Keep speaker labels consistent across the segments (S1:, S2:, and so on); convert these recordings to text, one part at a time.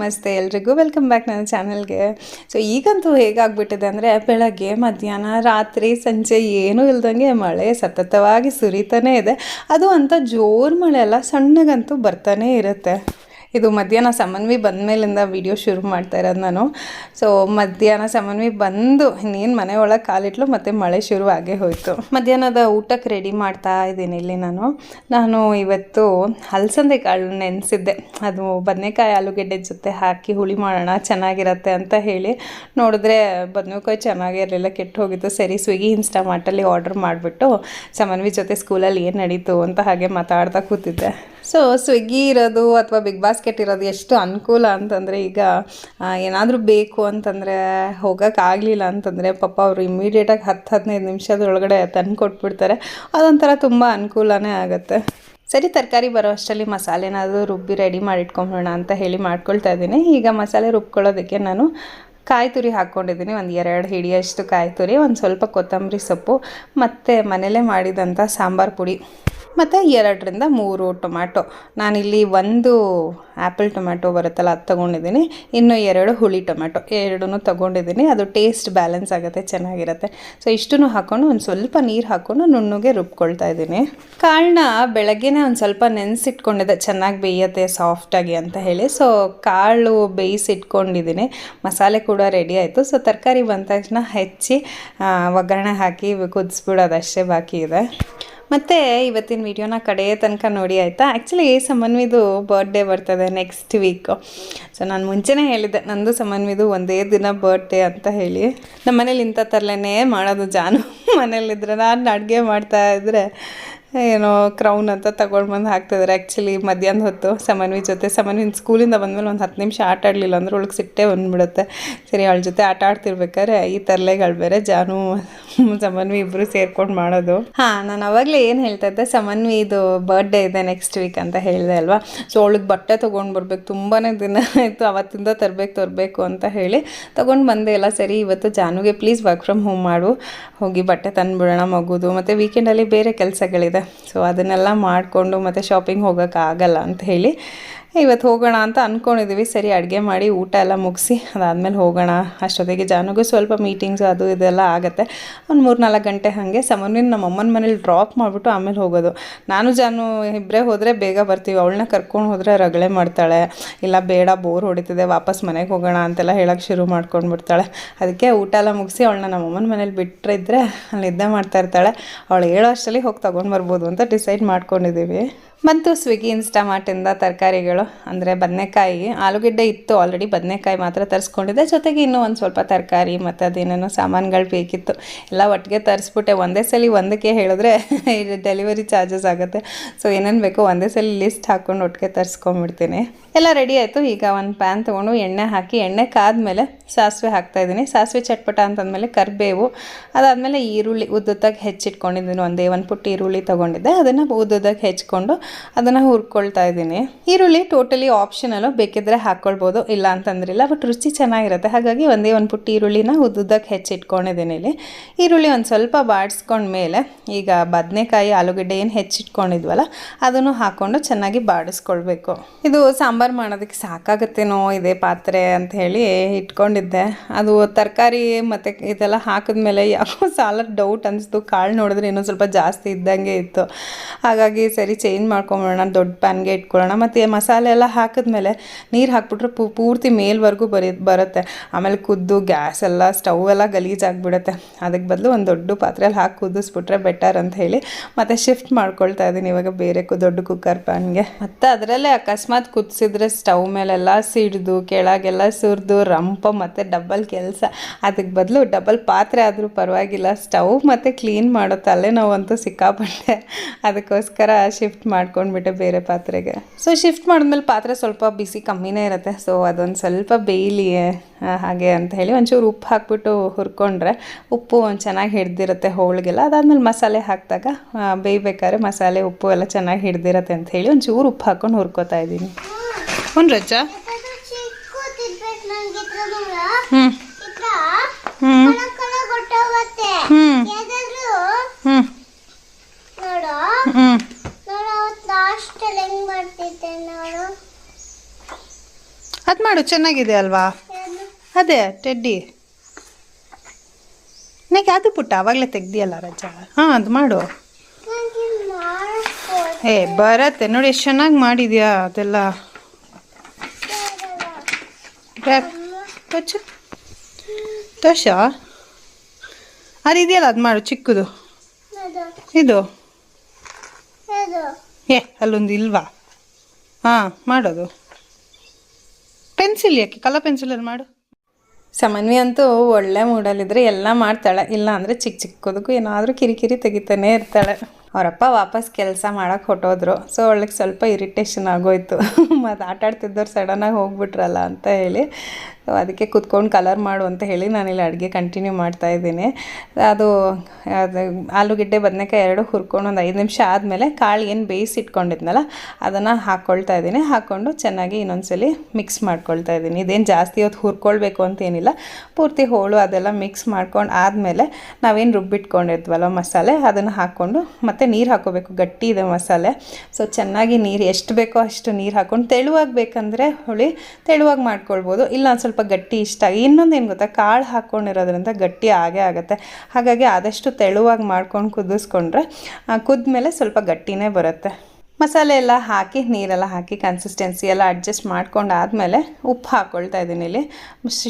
S1: ನಮಸ್ತೆ ಎಲ್ರಿಗೂ welcome back ನನ್ನ ಚಾನಲ್ಗೆ. ಸೊ ಈಗಂತೂ ಹೇಗಾಗ್ಬಿಟ್ಟಿದೆ ಅಂದರೆ ಬೆಳಗ್ಗೆ, ಮಧ್ಯಾಹ್ನ, ರಾತ್ರಿ, ಸಂಜೆ ಏನೂ ಇಲ್ದಂಗೆ ಮಳೆ ಸತತವಾಗಿ ಸುರಿತಾನೇ ಇದೆ. ಅದು ಅಂತ ಜೋರು ಮಳೆ ಅಲ್ಲ ಸಣ್ಣಗಂತೂ ಬರ್ತಾನೇ ಇರುತ್ತೆ. ಇದು ಮಧ್ಯಾಹ್ನ ಸಮನ್ವಿ ಬಂದ ಮೇಲಿಂದ ವಿಡಿಯೋ ಶುರು ಮಾಡ್ತಾ ಇರೋದು ನಾನು. ಸೊ ಮಧ್ಯಾಹ್ನ ಸಮನ್ವಿ ಬಂದು ಇನ್ನೇನು ಮನೆ ಒಳಗೆ ಕಾಲಿಟ್ಲು ಮತ್ತು ಮಳೆ ಶುರು ಆಗೇ ಹೋಯಿತು. ಮಧ್ಯಾಹ್ನದ ಊಟಕ್ಕೆ ರೆಡಿ ಮಾಡ್ತಾ ಇದ್ದೀನಿ ಇಲ್ಲಿ ನಾನು. ನಾನು ಇವತ್ತು ಹಲಸಂದೆ ಕಾಳು ನೆನೆಸಿದ್ದೆ. ಅದು ಬದನೆಕಾಯಿ ಆಲೂಗೆಡ್ಡೆ ಜೊತೆ ಹಾಕಿ ಹುಳಿ ಮಾಡೋಣ ಚೆನ್ನಾಗಿರತ್ತೆ ಅಂತ ಹೇಳಿ. ನೋಡಿದ್ರೆ ಬದನೆಕಾಯಿ ಚೆನ್ನಾಗಿರಲಿಲ್ಲ ಕೆಟ್ಟು ಹೋಗಿತ್ತು. ಸರಿ ಸ್ವಿಗ್ಗಿ ಇನ್ಸ್ಟಾಮಾರ್ಟಲ್ಲಿ ಆರ್ಡರ್ ಮಾಡಿಬಿಟ್ಟು ಸಮನ್ವಿ ಜೊತೆ ಸ್ಕೂಲಲ್ಲಿ ಏನು ನಡೀತು ಅಂತ ಹಾಗೆ ಮಾತಾಡ್ತಾ ಕೂತಿದ್ದೆ. ಸೊ ಸ್ವಿಗ್ಗಿ ಇರೋದು ಅಥವಾ ಬಿಗ್ ಬಾಸ್ಕೆಟ್ ಇರೋದು ಎಷ್ಟು ಅನುಕೂಲ ಅಂತಂದರೆ ಈಗ ಏನಾದರೂ ಬೇಕು ಅಂತಂದರೆ ಹೋಗೋಕ್ಕಾಗಲಿಲ್ಲ ಅಂತಂದರೆ ಪಾಪ ಅವರು ಇಮ್ಮಿಡಿಯೇಟಾಗಿ ಹತ್ತು ಹದಿನೈದು ನಿಮಿಷದೊಳಗಡೆ ತಂದು ಕೊಟ್ಬಿಡ್ತಾರೆ. ಅದೊಂಥರ ತುಂಬ ಅನುಕೂಲನೇ ಆಗುತ್ತೆ. ಸರಿ, ತರಕಾರಿ ಬರೋ ಅಷ್ಟರಲ್ಲಿ ಮಸಾಲೆನಾದರೂ ರುಬ್ಬಿ ರೆಡಿ ಮಾಡಿಟ್ಕೊಂಬಿಡೋಣ ಅಂತ ಹೇಳಿ ಮಾಡ್ಕೊಳ್ತಾ ಇದ್ದೀನಿ. ಈಗ ಮಸಾಲೆ ರುಬ್ಕೊಳ್ಳೋದಕ್ಕೆ ನಾನು ಕಾಯಿ ತುರಿ ಹಾಕ್ಕೊಂಡಿದ್ದೀನಿ. ಒಂದು ಎರಡು ಹಿಡಿಯಷ್ಟು ಕಾಯಿ ತುರಿ ಒಂದು ಸ್ವಲ್ಪ ಕೊತ್ತಂಬರಿ ಸೊಪ್ಪು, ಮತ್ತು ಮನೇಲೇ ಮಾಡಿದಂಥ ಸಾಂಬಾರು ಪುಡಿ. ಮತ್ತು ಎರಡರಿಂದ ಮೂರು ಟೊಮ್ಯಾಟೊ. ನಾನಿಲ್ಲಿ ಒಂದು ಆ್ಯಪಲ್ ಟೊಮ್ಯಾಟೊ ಬರುತ್ತಲ್ಲ, ಅದು ತೊಗೊಂಡಿದ್ದೀನಿ. ಇನ್ನು ಎರಡು ಹುಳಿ ಟೊಮ್ಯಾಟೊ ಎರಡೂ ತೊಗೊಂಡಿದ್ದೀನಿ. ಅದು ಟೇಸ್ಟ್ ಬ್ಯಾಲೆನ್ಸ್ ಆಗುತ್ತೆ, ಚೆನ್ನಾಗಿರುತ್ತೆ. ಸೊ, ಇಷ್ಟನ್ನು ಹಾಕ್ಕೊಂಡು ಒಂದು ಸ್ವಲ್ಪ ನೀರು ಹಾಕ್ಕೊಂಡು ನುಣ್ಣಗೆ ರುಬ್ಕೊಳ್ತಾ ಇದ್ದೀನಿ. ಕಾಳನ್ನ ಬೆಳಗ್ಗೆನೇ ಒಂದು ಸ್ವಲ್ಪ ನೆನೆಸಿಟ್ಕೊಂಡಿದ್ದೆ, ಚೆನ್ನಾಗಿ ಬೇಯತ್ತೆ ಸಾಫ್ಟಾಗಿ ಅಂತ ಹೇಳಿ. ಸೊ, ಕಾಳು ಬೇಯಿಸಿಟ್ಕೊಂಡಿದ್ದೀನಿ. ಮಸಾಲೆ ಕೂಡ ರೆಡಿ ಆಯಿತು. ಸೊ, ತರಕಾರಿ ಬಂದ ತಕ್ಷಣ ಹೆಚ್ಚಿ ಒಗ್ಗರಣೆ ಹಾಕಿ ಕುದಿಸ್ಬಿಡೋದು ಅಷ್ಟೇ ಬಾಕಿ ಇದೆ. ಮತ್ತು ಇವತ್ತಿನ ವಿಡಿಯೋನ ಕಡೆಯ ತನಕ ನೋಡಿ, ಆಯಿತಾ? ಆ್ಯಕ್ಚುಲಿ ಸಮನ್ವಿದು ಬರ್ಡೇ ಬರ್ತದೆ ನೆಕ್ಸ್ಟ್ ವೀಕು ಸೊ ನಾನು ಮುಂಚೆನೇ ಹೇಳಿದ್ದೆ, ನಂದು ಸಮನ್ವಿದು ಒಂದೇ ದಿನ ಬರ್ಡೇ ಅಂತ ಹೇಳಿ. ನಮ್ಮ ಮನೇಲಿ ಇಂಥ ತರಲೇನೇ ಮಾಡೋದು ಜಾನು. ಮನೇಲಿದ್ರೆ ನಾನು ಅಡುಗೆ ಮಾಡ್ತಾ ಇದ್ದರೆ ಏನೋ ಕ್ರೌನ್ ಅಂತ ತಗೊಂಡು ಬಂದು ಹಾಕ್ತಿದ್ದಾರೆ ಆ್ಯಕ್ಚುಲಿ ಮಧ್ಯಾಹ್ನ ಹೊತ್ತು ಸಮನ್ವಿ ಜೊತೆ ಸಮನ್ವಿ ಸ್ಕೂಲಿಂದ ಬಂದಮೇಲೆ ಒಂದು ಹತ್ತು ನಿಮಿಷ ಆಟ ಆಡಲಿಲ್ಲ ಅಂದ್ರೆ ಒಳಗೆ ಸಿಟ್ಟೆ ಬಂದ್ಬಿಡುತ್ತೆ. ಸರಿ, ಅವಳ ಜೊತೆ ಆಟ ಆಡ್ತಿರ್ಬೇಕಾದ್ರೆ ಈ ತರಲೆಗಳು ಬೇರೆ, ಜಾನು, ಸಮನ್ವಿ ಇಬ್ಬರು ಸೇರ್ಕೊಂಡು ಮಾಡೋದು. ಹಾಂ, ನಾನು ಅವಾಗಲೇ ಏನು ಹೇಳ್ತಾ ಇದ್ದೆ ಸಮನ್ವಿ ಇದು ಬರ್ಡೇ ಇದೆ ನೆಕ್ಸ್ಟ್ ವೀಕ್ ಅಂತ ಹೇಳಿದೆ ಅಲ್ವಾ? ಸೊ ಅವಳಿಗೆ ಬಟ್ಟೆ ತೊಗೊಂಡು ಬರ್ಬೇಕು ತುಂಬಾ ದಿನ ಆಯಿತು, ಅವತ್ತಿಂದ ತರಬೇಕು ತರಬೇಕು ಅಂತ ಹೇಳಿ ತೊಗೊಂಡು ಬಂದೆ. ಎಲ್ಲ ಸರಿ, ಇವತ್ತು ಜಾನುಗೆ ಪ್ಲೀಸ್ ವರ್ಕ್ ಫ್ರಮ್ ಹೋಮ್ ಮಾಡು. ಹೋಗಿ ಬಟ್ಟೆ ತಂದುಬಿಡೋಣ ಮಗುದು. ಮತ್ತು ವೀಕೆಂಡಲ್ಲಿ ಬೇರೆ ಕೆಲಸಗಳಿದೆ. ಸೊ ಅದನ್ನೆಲ್ಲ ಮಾಡಿಕೊಂಡು ಮತ್ತು ಶಾಪಿಂಗ್ ಹೋಗೋಕ್ಕಾಗಲ್ಲ ಅಂತ ಹೇಳಿ ಇವತ್ತು ಹೋಗೋಣ ಅಂತ ಅಂದ್ಕೊಂಡಿದ್ದೀವಿ ಸರಿ, ಅಡುಗೆ ಮಾಡಿ ಊಟ ಎಲ್ಲ ಮುಗಿಸಿ ಅದಾದಮೇಲೆ ಹೋಗೋಣ. ಅಷ್ಟೊತ್ತಿಗೆ ಜಾನುಗೂ ಸ್ವಲ್ಪ ಮೀಟಿಂಗ್ಸು ಅದು ಇದೆಲ್ಲ ಆಗುತ್ತೆ. ಒಂದು ಮೂರು ನಾಲ್ಕು ಗಂಟೆ ಹಾಗೆ ಸಮನ್ವಿನ ನಮ್ಮ ಅಮ್ಮನ ಮನೇಲಿ ಡ್ರಾಪ್ ಮಾಡಿಬಿಟ್ಟು ಆಮೇಲೆ ಹೋಗೋದು. ನಾನು ಜಾನು ಇಬ್ಬರೇ ಹೋದರೆ ಬೇಗ ಬರ್ತೀವಿ. ಅವಳನ್ನ ಕರ್ಕೊಂಡು ಹೋದರೆ ರಗಳೆ ಮಾಡ್ತಾಳೆ. ಇಲ್ಲ, ಬೇಡ ಬೋರ್ ಹೊಡಿತಿದೆ, ವಾಪಸ್ ಮನೆಗೆ ಹೋಗೋಣ ಅಂತೆಲ್ಲ ಹೇಳೋಕ್ಕೆ ಶುರು ಮಾಡ್ಕೊಂಡ್ಬಿಡ್ತಾಳೆ. ಅದಕ್ಕೆ ಊಟ ಎಲ್ಲ ಮುಗಿಸಿ ಅವಳನ್ನ ನಮ್ಮ ಅಮ್ಮನ ಮನೇಲಿ ಬಿಟ್ಟರೆ ಅಲ್ಲಿ ನಿದ್ದೆ ಮಾಡ್ತಾ ಇರ್ತಾಳೆ. ಅವಳು ಹೇಳೋ ಅಷ್ಟರಲ್ಲಿ ಹೋಗಿ ತೊಗೊಂಡು ಬರ್ಬೋದು ಅಂತ ಡಿಸೈಡ್ ಮಾಡ್ಕೊಂಡಿದ್ದೀವಿ ಬಂತು ಸ್ವಿಗ್ಗಿ ಇನ್ಸ್ಟಾಮಾರ್ಟಿಂದ ತರಕಾರಿಗಳು, ಅಂದರೆ ಬದನೆಕಾಯಿ, ಆಲೂಗಡ್ಡೆ ಇತ್ತು ಆಲ್ರೆಡಿ ಬದನೆಕಾಯಿ ಮಾತ್ರ ತರಿಸ್ಕೊಂಡಿದ್ದೆ. ಜೊತೆಗೆ ಇನ್ನೂ ಒಂದು ಸ್ವಲ್ಪ ತರಕಾರಿ ಮತ್ತು ಅದೇನೇನೋ ಸಾಮಾನುಗಳು ಬೇಕಿತ್ತು. ಎಲ್ಲ ಒಟ್ಟಿಗೆ ತರಿಸ್ಬಿಟ್ಟೆ. ಒಂದೇ ಸಲ ಒಂದಕ್ಕೆ ಹೇಳಿದ್ರೆ ಡೆಲಿವರಿ ಚಾರ್ಜಸ್ ಆಗುತ್ತೆ. ಸೊ ಏನೇನು ಬೇಕೋ ಒಂದೇ ಸಲ ಲಿಸ್ಟ್ ಹಾಕ್ಕೊಂಡು ಒಟ್ಟಿಗೆ ತರಿಸ್ಕೊಂಬಿಡ್ತೀನಿ ಎಲ್ಲ ರೆಡಿ ಆಯಿತು. ಈಗ ಒಂದು ಪ್ಯಾನ್ ತೊಗೊಂಡು ಎಣ್ಣೆ ಹಾಕಿ, ಎಣ್ಣೆ ಕಾದ್ಮೇಲೆ ಸಾಸಿವೆ ಹಾಕ್ತಾಯಿದ್ದೀನಿ ಸಾಸಿವೆ ಚಟ್ಪಟ ಅಂತಂದಮೇಲೆ ಕರಿಬೇವು, ಅದಾದಮೇಲೆ ಈರುಳ್ಳಿ ಉದ್ದುತ್ತಾಗಿ ಹೆಚ್ಚಿಟ್ಕೊಂಡಿದ್ದೀನಿ. ಒಂದೇ ಒಂದು ಪುಟ್ಟ ಈರುಳ್ಳಿ ತೊಗೊಂಡಿದ್ದೆ. ಅದನ್ನು ಉದ್ದುದ್ದಾಗಿ ಹೆಚ್ಕೊಂಡು ಅದನ್ನು ಹುರ್ಕೊಳ್ತಾ ಇದ್ದೀನಿ. ಈರುಳ್ಳಿ ಟೋಟಲಿ ಆಪ್ಷನಲ್ಲು ಬೇಕಿದ್ರೆ ಹಾಕ್ಕೊಳ್ಬೋದು ಇಲ್ಲ ಅಂತಂದ್ರಿಲ್ಲ ಬಟ್ ರುಚಿ ಚೆನ್ನಾಗಿರುತ್ತೆ. ಹಾಗಾಗಿ ಒಂದೇ ಒಂದು ಪುಟ್ಟಿ ಈರುಳ್ಳಿನ ಉದ್ದಕ್ಕೆ ಹೆಚ್ಚಿಟ್ಕೊಂಡಿದ್ದೀನಿ ಇಲ್ಲಿ. ಈರುಳ್ಳಿ ಒಂದು ಸ್ವಲ್ಪ ಬಾಡಿಸ್ಕೊಂಡ್ಮೇಲೆ ಈಗ ಬದನೆಕಾಯಿ, ಆಲೂಗಡ್ಡೆ ಏನು ಹೆಚ್ಚಿಟ್ಕೊಂಡಿದ್ವಲ್ಲ, ಅದನ್ನು ಹಾಕ್ಕೊಂಡು ಚೆನ್ನಾಗಿ ಬಾಡಿಸ್ಕೊಳ್ಬೇಕು. ಇದು ಸಾಂಬಾರು ಮಾಡೋದಕ್ಕೆ ಸಾಕಾಗತ್ತೇನೋ ಇದೆ ಪಾತ್ರೆ ಅಂತ ಹೇಳಿ ಇಟ್ಕೊಂಡಿದ್ದೆ. ಅದು ತರಕಾರಿ ಮತ್ತು ಇದೆಲ್ಲ ಹಾಕಿದ್ಮೇಲೆ ಯಾಕೋ ಸಾಲ ಡೌಟ್ ಅನಿಸ್ತು. ಕಾಳು ನೋಡಿದ್ರೆ ಇನ್ನೊಂದು ಸ್ವಲ್ಪ ಜಾಸ್ತಿ ಇದ್ದಂಗೆ ಇತ್ತು. ಹಾಗಾಗಿ ಸರಿ ಚೇಂಜ್ ಮಾಡ್ಕೊಂಬಿಡೋಣ ದೊಡ್ಡ ಪ್ಯಾನ್ಗೆ ಇಟ್ಕೊಳ್ಳೋಣ. ಮತ್ತು ಮಸಾಲೆ ಎಲ್ಲ ಹಾಕಿದ್ಮೇಲೆ ನೀರು ಹಾಕ್ಬಿಟ್ರೆ ಪೂರ್ತಿ ಮೇಲ್ವರೆಗೂ ಬರಿ, ಬರುತ್ತೆ. ಆಮೇಲೆ ಕುದ್ದು, ಗ್ಯಾಸ್ ಎಲ್ಲ, ಸ್ಟವ್ ಎಲ್ಲ ಗಲೀಜಾಗಿಬಿಡುತ್ತೆ. ಅದಕ್ಕೆ ಬದಲು ಒಂದು ದೊಡ್ಡ ಪಾತ್ರೆಯಲ್ಲಿ ಹಾಕಿ ಕುದಿಸ್ಬಿಟ್ರೆ ಬೆಟರ್ ಅಂತ ಹೇಳಿ ಮತ್ತು ಶಿಫ್ಟ್ ಮಾಡ್ಕೊಳ್ತಾ ಇದ್ದೀನಿ ಇವಾಗ ಬೇರೆ ದೊಡ್ಡ ಕುಕ್ಕರ್ ಪ್ಯಾನ್ಗೆ ಮತ್ತು ಅದರಲ್ಲೇ ಅಕಸ್ಮಾತ್ ಕುದಿಸಿದ್ರೆ ಸ್ಟವ್ ಮೇಲೆಲ್ಲ ಸಿಡಿದು, ಕೆಳಗೆಲ್ಲ ಸುರಿದು, ರಂಪ ಮತ್ತು ಡಬ್ಬಲ್ ಕೆಲಸ. ಅದಕ್ಕೆ ಬದಲು ಡಬಲ್ ಪಾತ್ರೆ ಆದರೂ ಪರವಾಗಿಲ್ಲ. ಸ್ಟವ್ ಮತ್ತು ಕ್ಲೀನ್ ಮಾಡೋ ತಲೆನೋವಂತೂ ಸಿಕ್ಕಾಪಟ್ಟೆ. ಅದಕ್ಕೋಸ್ಕರ ಶಿಫ್ಟ್ ಮಾಡ್ಕೊಂಡ್ಬಿಟ್ಟೆ ಬೇರೆ ಪಾತ್ರೆಗೆ. ಸೊ ಶಿಫ್ಟ್ ಮಾಡಿದ್ಮೇಲೆ ಪಾತ್ರೆ ಸ್ವಲ್ಪ ಬಿಸಿ ಕಮ್ಮಿನೇ ಇರುತ್ತೆ. ಸೊ ಅದೊಂದು ಸ್ವಲ್ಪ ಬೇಯಲಿ ಹಾಗೆ ಅಂತ ಹೇಳಿ ಒಂಚೂರು ಉಪ್ಪು ಹಾಕ್ಬಿಟ್ಟು ಹುರ್ಕೊಂಡ್ರೆ ಉಪ್ಪು ಒಂದು ಚೆನ್ನಾಗಿ ಹಿಡ್ದಿರುತ್ತೆ ಹೋಳಿಗೆಲ್ಲ. ಅದಾದಮೇಲೆ ಮಸಾಲೆ ಹಾಕಿದಾಗ ಬೇಯಬೇಕಾದ್ರೆ ಮಸಾಲೆ ಉಪ್ಪು ಎಲ್ಲ ಚೆನ್ನಾಗಿ ಹಿಡ್ದಿರತ್ತೆ ಅಂತ ಹೇಳಿ ಒಂಚೂರು ಉಪ್ಪು ಹಾಕ್ಕೊಂಡು ಹುರ್ಕೋತಾ ಇದ್ದೀನಿ. ಹ್ಞೂ ರಜ ಹ್ಞೂ ಹ್ಞೂ ಹ್ಞೂ ಹ್ಞೂ
S2: ಹೆಂಗ್ ಮಾಡ್ತಿದ್ದೆ ನೋಡು.
S1: ಅದು ಮಾಡು ಚೆನ್ನಾಗಿದೆ ಅಲ್ವಾ? ಅದೇ ಟೆಡ್ಡಿ. ನನಗೆ ಅದು ಪುಟ್ಟ ಆವಾಗಲೇ ತೆಗ್ದಿಯಲ್ಲ ರಜಾ. ಹಾಂ ಅದು ಮಾಡು. ಏ ಬರತ್ತೆ. ನೋಡಿ ಎಷ್ಟು ಚೆನ್ನಾಗಿ ಮಾಡಿದ್ಯಾ ಅದೆಲ್ಲ. ತೋಷ ಅದು ಇದೆಯಲ್ಲ ಅದು ಮಾಡು ಚಿಕ್ಕದು. ಇದು. ಏ, ಅಲ್ಲೊಂದು ಇಲ್ವಾ? ಹಾಂ, ಮಾಡೋದು. ಪೆನ್ಸಿಲ್ ಯಾಕೆ? ಕಲರ್ ಪೆನ್ಸಿಲಲ್ಲಿ ಮಾಡು. ಸಮನ್ವಿ ಅಂತೂ ಒಳ್ಳೆ ಮೂಡಲ್ಲಿದ್ರೆ ಎಲ್ಲ ಮಾಡ್ತಾಳೆ. ಇಲ್ಲ ಅಂದರೆ ಚಿಕ್ಕ ಚಿಕ್ಕದಕ್ಕೂ ಏನಾದರೂ ಕಿರಿಕಿರಿ ತೆಗಿತಾನೆ ಇರ್ತಾಳೆ. ಅವರಪ್ಪ ವಾಪಸ್ ಕೆಲಸ ಮಾಡೋಕ್ಕೆ ಹೊಟ್ಟೋದ್ರು ಸೊ ಅವಳಿಗೆ ಸ್ವಲ್ಪ ಇರಿಟೇಷನ್ ಆಗೋಯ್ತು. ಮತ್ತು ಆಟ ಆಡ್ತಿದ್ದವ್ರು ಸಡನ್ನಾಗಿ ಹೋಗ್ಬಿಟ್ರಲ್ಲ ಅಂತ ಹೇಳಿ. ಸೊ ಅದಕ್ಕೆ ಕುತ್ಕೊಂಡು ಕಲರ್ ಮಾಡು ಅಂತ ಹೇಳಿ ನಾನಿಲ್ಲಿ ಅಡುಗೆ ಕಂಟಿನ್ಯೂ ಮಾಡ್ತಾ ಇದ್ದೀನಿ. ಅದು ಅದು ಆಲೂಗಡ್ಡೆ ಬದನೆಕಾಯಿ ಎರಡು ಹುರ್ಕೊಂಡು ಒಂದು ಐದು ನಿಮಿಷ ಆದಮೇಲೆ ಕಾಳು ಏನು ಬೇಯಿಸಿ ಇಟ್ಕೊಂಡಿದ್ನಲ್ಲ, ಅದನ್ನು ಹಾಕ್ಕೊಳ್ತಾ ಇದ್ದೀನಿ. ಹಾಕ್ಕೊಂಡು ಚೆನ್ನಾಗಿ ಇನ್ನೊಂದ್ಸಲಿ ಮಿಕ್ಸ್ ಮಾಡ್ಕೊಳ್ತಾ ಇದ್ದೀನಿ. ಇದೇನು ಜಾಸ್ತಿ ಹೊತ್ತು ಹುರ್ಕೊಳ್ಬೇಕು ಅಂತ ಏನಿಲ್ಲ. ಪೂರ್ತಿ ಹೋಳು ಅದೆಲ್ಲ ಮಿಕ್ಸ್ ಮಾಡ್ಕೊಂಡು ಆದಮೇಲೆ ನಾವೇನು ರುಬ್ಬಿಟ್ಕೊಂಡಿದ್ವಲ್ಲ ಮಸಾಲೆ, ಅದನ್ನು ಹಾಕ್ಕೊಂಡು ಮತ್ತೆ ನೀರು ಹಾಕೋಬೇಕು, ಗಟ್ಟಿ ಇದೆ ಮಸಾಲೆ. ಸೊ ಚೆನ್ನಾಗಿ ನೀರು ಎಷ್ಟು ಬೇಕೋ ಅಷ್ಟು ನೀರು ಹಾಕ್ಕೊಂಡು ತೆಳುವಾಗಿ ಬೇಕಂದರೆ ಹುಳಿ ತೆಳುವಾಗಿ ಮಾಡ್ಕೊಳ್ಬೋದು. ಇಲ್ಲ ಸ್ವಲ್ಪ ಗಟ್ಟಿ ಇಷ್ಟ ಇನ್ನೊಂದು ಏನು ಗೊತ್ತಾ? ಕಾಳು ಹಾಕ್ಕೊಂಡಿರೋದ್ರಿಂದ ಗಟ್ಟಿ ಆಗೇ ಆಗುತ್ತೆ. ಹಾಗಾಗಿ ಆದಷ್ಟು ತೆಳುವಾಗಿ ಮಾಡ್ಕೊಂಡು ಕುದಿಸ್ಕೊಂಡ್ರೆ ಕುದ್ಮೇಲೆ ಸ್ವಲ್ಪ ಗಟ್ಟಿನೇ ಬರುತ್ತೆ. ಮಸಾಲೆ ಎಲ್ಲ ಹಾಕಿ, ನೀರೆಲ್ಲ ಹಾಕಿ ಕನ್ಸಿಸ್ಟೆನ್ಸಿ ಎಲ್ಲ ಅಡ್ಜಸ್ಟ್ ಮಾಡ್ಕೊಂಡು ಆದಮೇಲೆ ಉಪ್ಪು ಹಾಕ್ಕೊಳ್ತಾ ಇದ್ದೀನಿ ಇಲ್ಲಿ.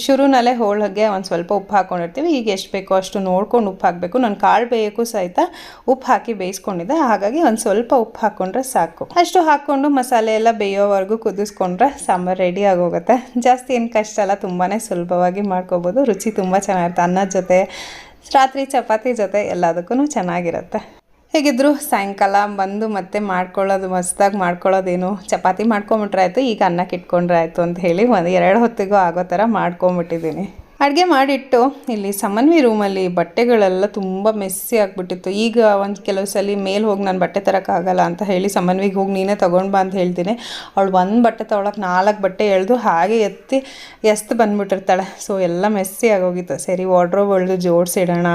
S1: ಶುರುನಲ್ಲೇ ಹೋಳಿಗೆ ಒಂದು ಸ್ವಲ್ಪ ಉಪ್ಪು ಹಾಕ್ಕೊಂಡಿರ್ತೀವಿ ಈಗ ಎಷ್ಟು ಬೇಕೋ ಅಷ್ಟು ನೋಡ್ಕೊಂಡು ಉಪ್ಪು ಹಾಕಬೇಕು. ನಾನು ಕಾಳು ಬೇಯೋಕ್ಕೂ ಸಹಿತ ಉಪ್ಪು ಹಾಕಿ ಬೇಯಿಸ್ಕೊಂಡಿದ್ದೆ. ಹಾಗಾಗಿ ಒಂದು ಸ್ವಲ್ಪ ಉಪ್ಪು ಹಾಕ್ಕೊಂಡ್ರೆ ಸಾಕು. ಅಷ್ಟು ಹಾಕ್ಕೊಂಡು ಮಸಾಲೆ ಎಲ್ಲ ಬೇಯೋವರೆಗೂ ಕುದಿಸ್ಕೊಂಡ್ರೆ ಸಾಂಬಾರು ರೆಡಿ ಆಗೋಗುತ್ತೆ. ಜಾಸ್ತಿ ಏನು ಕಷ್ಟ ಅಲ್ಲ ತುಂಬಾ ಸುಲಭವಾಗಿ ಮಾಡ್ಕೋಬೋದು. ರುಚಿ ತುಂಬ ಚೆನ್ನಾಗಿರುತ್ತೆ. ಅನ್ನದ ಜೊತೆ, ರಾತ್ರಿ ಚಪಾತಿ ಜೊತೆ ಎಲ್ಲದಕ್ಕೂ ಚೆನ್ನಾಗಿರುತ್ತೆ. ಹೇಗಿದ್ರು ಸಾಯಂಕಾಲ ಬಂದು ಮತ್ತೆ ಮಾಡ್ಕೊಳ್ಳೋದು ಮಸ್ತಾಗಿ ಮಾಡ್ಕೊಳ್ಳೋದೇನು ಚಪಾತಿ ಮಾಡ್ಕೊಂಬಿಟ್ರೆ ಆಯಿತು ಈಗ ಅನ್ನಕ್ಕೆ ಇಟ್ಕೊಂಡ್ರೆ ಆಯಿತು ಅಂತ ಹೇಳಿ ಒಂದು ಎರಡು ಹೊತ್ತಿಗೂ ಆಗೋ ಥರ ಮಾಡ್ಕೊಂಬಿಟ್ಟಿದ್ದೀನಿ. ಅಡುಗೆ ಮಾಡಿಟ್ಟು ಇಲ್ಲಿ ಸಮನ್ವಿ ರೂಮಲ್ಲಿ ಬಟ್ಟೆಗಳೆಲ್ಲ ತುಂಬ ಮೆಸ್ಸಿ ಆಗಿಬಿಟ್ಟಿತ್ತು. ಈಗ ಒಂದು ಕೆಲವು ಸಲ ಮೇಲೆ ಹೋಗಿ ನಾನು ಬಟ್ಟೆ ತರೋಕ್ಕಾಗಲ್ಲ ಅಂತ ಹೇಳಿ ಸಮನ್ವಿಗೆ ಹೋಗಿ ನೀನೇ ತೊಗೊಂಡು ಬಾ ಅಂತ ಹೇಳ್ತೀನಿ. ಅವಳು ಒಂದು ಬಟ್ಟೆ ತೊಗೊಳಕ್ಕೆ ನಾಲ್ಕು ಬಟ್ಟೆ ಎಳೆದು ಹಾಗೆ ಎತ್ತಿ, ಎಸ್ತು ಬಂದುಬಿಟ್ಟಿರ್ತಾಳೆ. ಸೊ ಎಲ್ಲ ಮೆಸ್ಸಿ ಆಗೋಗಿತ್ತು. ಸರಿ ವಾರ್ಡ್ರೋಬ್ ಒಳ್ದು ಜೋಡಿಸಿಡೋಣ,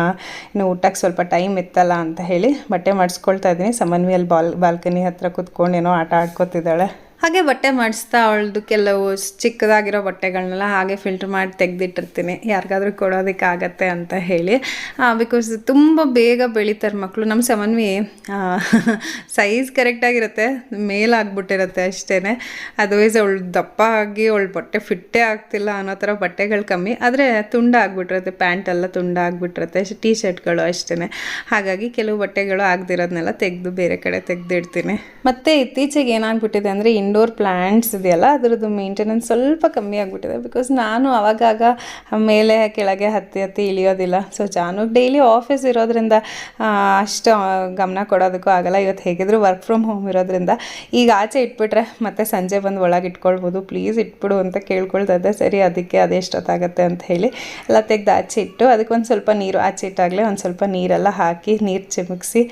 S1: ಇನ್ನು ಊಟಕ್ಕೆ ಸ್ವಲ್ಪ ಟೈಮ್ ಇತ್ತಲ್ಲ ಅಂತ ಹೇಳಿ ಬಟ್ಟೆ ಮಾಡಿಸ್ಕೊಳ್ತಾ ಇದ್ದೀನಿ. ಸಮನ್ವಿ ಅಲ್ಲಿ ಬಾಲ್ ಬಾಲ್ಕನಿ ಹತ್ರ ಕೂತ್ಕೊಂಡು ಏನೋ ಆಟ ಆಡ್ಕೊತಿದ್ದಾಳೆ. ಹಾಗೆ ಬಟ್ಟೆ ಮಾಡಿಸ್ತಾ ಅವಳದು ಕೆಲವು ಚಿಕ್ಕದಾಗಿರೋ ಬಟ್ಟೆಗಳನ್ನೆಲ್ಲ ಹಾಗೆ ಫಿಲ್ಟರ್ ಮಾಡಿ ತೆಗೆದಿಟ್ಟಿರ್ತೀನಿ. ಯಾರಿಗಾದ್ರೂ ಕೊಡೋದಕ್ಕಾಗತ್ತೆ ಅಂತ ಹೇಳಿ. ಬಿಕಾಸ್ ತುಂಬ ಬೇಗ ಬೆಳೀತಾರೆ ಮಕ್ಕಳು ನಮ್ಮ ಸಮನ್ವಿ ಸೈಜ್ ಕರೆಕ್ಟಾಗಿರುತ್ತೆ ಮೇಲಾಗ್ಬಿಟ್ಟಿರುತ್ತೆ ಅಷ್ಟೇ ಅದರ್ವೈಸ್ ಅವಳು ದಪ್ಪ ಆಗಿ ಅವಳು ಬಟ್ಟೆ ಫಿಟ್ಟೇ ಆಗ್ತಿಲ್ಲ ಅನ್ನೋ ಥರ ಬಟ್ಟೆಗಳು ಕಮ್ಮಿ. ಆದರೆ ತುಂಡ ಆಗ್ಬಿಟ್ಟಿರುತ್ತೆ ಪ್ಯಾಂಟ್ ಎಲ್ಲ ತುಂಡ ಆಗ್ಬಿಟ್ಟಿರುತ್ತೆ ಟೀ ಶರ್ಟ್ಗಳು ಅಷ್ಟೇ ಹಾಗಾಗಿ ಕೆಲವು ಬಟ್ಟೆಗಳು ಆಗದಿರೋದನ್ನೆಲ್ಲ ತೆಗೆದು ಬೇರೆ ಕಡೆ ತೆಗೆದಿಡ್ತೀನಿ. ಮತ್ತು ಇತ್ತೀಚೆಗೆ ಏನಾಗ್ಬಿಟ್ಟಿದೆ ಅಂದರೆ ಇಂಡೋರ್ ಪ್ಲ್ಯಾಂಟ್ಸ್ ಇದೆಯಲ್ಲ, ಅದರದ್ದು ಮೇಂಟೆನೆನ್ಸ್ ಸ್ವಲ್ಪ ಕಮ್ಮಿ ಆಗಿಬಿಟ್ಟಿದೆ. ಬಿಕಾಸ್ ನಾನು ಆವಾಗಾಗ ಮೇಲೆ, ಕೆಳಗೆ ಹತ್ತಿ ಹತ್ತಿ ಇಳಿಯೋದಿಲ್ಲ. ಸೊ ಜಾನು ಡೈಲಿ ಆಫೀಸ್ ಇರೋದ್ರಿಂದ ಅಷ್ಟು ಗಮನ ಕೊಡೋದಕ್ಕೂ ಆಗಲ್ಲ. ಇವತ್ತು ಹೇಗಿದ್ರು ವರ್ಕ್ ಫ್ರಮ್ ಹೋಮ್ ಇರೋದ್ರಿಂದ. ಈಗ ಆಚೆ ಇಟ್ಬಿಟ್ರೆ ಮತ್ತೆ ಸಂಜೆ ಬಂದು ಒಳಗೆ ಇಟ್ಕೊಳ್ಬೋದು. ಪ್ಲೀಸ್ ಇಟ್ಬಿಡು ಅಂತ ಕೇಳ್ಕೊಳ್ತದೆ ಸರಿ, ಅದಕ್ಕೆ ಅದೆಷ್ಟೊತ್ತಾಗತ್ತೆ ಅಂತ ಹೇಳಿ. ಎಲ್ಲ ತೆಗೆದು ಆಚೆ ಇಟ್ಟು ಅದಕ್ಕೊಂದು ಸ್ವಲ್ಪ ನೀರು ಆಚೆ ಇಟ್ಟಾಗಲೇ ಒಂದು ಸ್ವಲ್ಪ ನೀರೆಲ್ಲ ಹಾಕಿ, ನೀರು ಚಿಮುಕ್ಸಿ,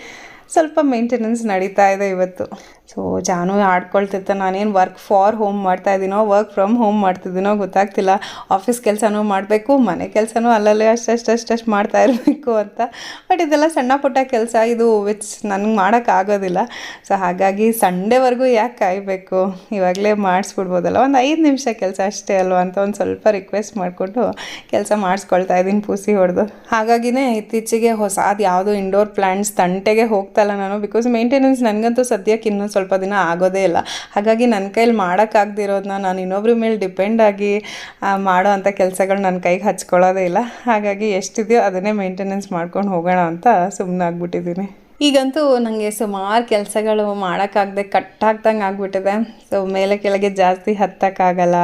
S1: ಸ್ವಲ್ಪ ಮೇಂಟೆನೆನ್ಸ್ ನಡೀತಾ ಇದೆ ಇವತ್ತು. ಸೊ ಜಾನು ಆಡ್ಕೊಳ್ತಿತ್ತು ನಾನೇನು ವರ್ಕ್ ಫಾರ್ ಹೋಮ್ ಮಾಡ್ತಾ ಇದ್ದೀನೋ ವರ್ಕ್ ಫ್ರಮ್ ಹೋಮ್ ಮಾಡ್ತಿದ್ದೀನೋ ಗೊತ್ತಾಗ್ತಿಲ್ಲ. ಆಫೀಸ್ ಕೆಲಸನೂ ಮಾಡಬೇಕು, ಮನೆ ಕೆಲಸನೂ ಅಲ್ಲಲ್ಲೇ ಅಷ್ಟಷ್ಟು ಮಾಡ್ತಾ ಇರಬೇಕು ಅಂತ. ಬಟ್ ಇದೆಲ್ಲ ಸಣ್ಣ ಪುಟ್ಟ ಕೆಲಸ ಇದು ವಿಚ್ ನನಗೆ ಮಾಡೋಕ್ಕಾಗೋದಿಲ್ಲ ಸೊ ಹಾಗಾಗಿ ಸಂಡೇವರೆಗೂ ಯಾಕೆ ಕಾಯಬೇಕು? ಇವಾಗಲೇ ಮಾಡಿಸ್ಬಿಡ್ಬೋದಲ್ಲ. ಒಂದು ಐದು ನಿಮಿಷ ಕೆಲಸ ಅಷ್ಟೇ ಅಲ್ವ ಅಂತ ಒಂದು ಸ್ವಲ್ಪ ರಿಕ್ವೆಸ್ಟ್ ಮಾಡಿಕೊಂಡು ಕೆಲಸ ಮಾಡಿಸ್ಕೊಳ್ತಾ ಇದ್ದೀನಿ ಪೂಸಿ ಹೊಡೆದು. ಹಾಗಾಗಿನೇ ಇತ್ತೀಚೆಗೆ ಹೊಸಾದು ಯಾವುದೋ ಇಂಡೋರ್ ಪ್ಲ್ಯಾಂಟ್ಸ್ ತಂಟೆಗೆ ಹೋಗ್ತಾ ಇಲ್ಲ ನಾನು. ಬಿಕಾಸ್ ಮೇಂಟೆನೆನ್ಸ್ ನನಗಂತೂ ಸದ್ಯಕ್ಕೆ ಇನ್ನೂ ಸ್ವಲ್ಪ ದಿನ ಆಗೋದೇ ಇಲ್ಲ. ಹಾಗಾಗಿ ನನ್ನ ಕೈಲಿ ಮಾಡೋಕ್ಕಾಗ್ದಿರೋದನ್ನ ನಾನು ಇನ್ನೊಬ್ರ ಮೇಲೆ ಡಿಪೆಂಡ್ ಆಗಿ ಮಾಡೋ ಅಂಥ ಕೆಲಸಗಳು ನನ್ನ ಕೈಗೆ ಹಚ್ಕೊಳ್ಳೋದೇ ಇಲ್ಲ. ಹಾಗಾಗಿ ಎಷ್ಟಿದೆಯೋ ಅದನ್ನೇ ಮೇಂಟೆನೆನ್ಸ್ ಮಾಡ್ಕೊಂಡು ಹೋಗೋಣ ಅಂತ ಸುಮ್ಮನೆ ಆಗ್ಬಿಟ್ಟಿದ್ದೀನಿ. ಈಗಂತೂ ನನಗೆ ಸುಮಾರು ಕೆಲಸಗಳು ಮಾಡೋಕ್ಕಾಗದೆ ಕಟ್ಟಾಗ್ದಂಗೆ ಆಗಿಬಿಟ್ಟಿದೆ. ಸೊ ಮೇಲೆ ಕೆಳಗೆ ಜಾಸ್ತಿ ಹತ್ತಕ್ಕಾಗಲ್ಲ,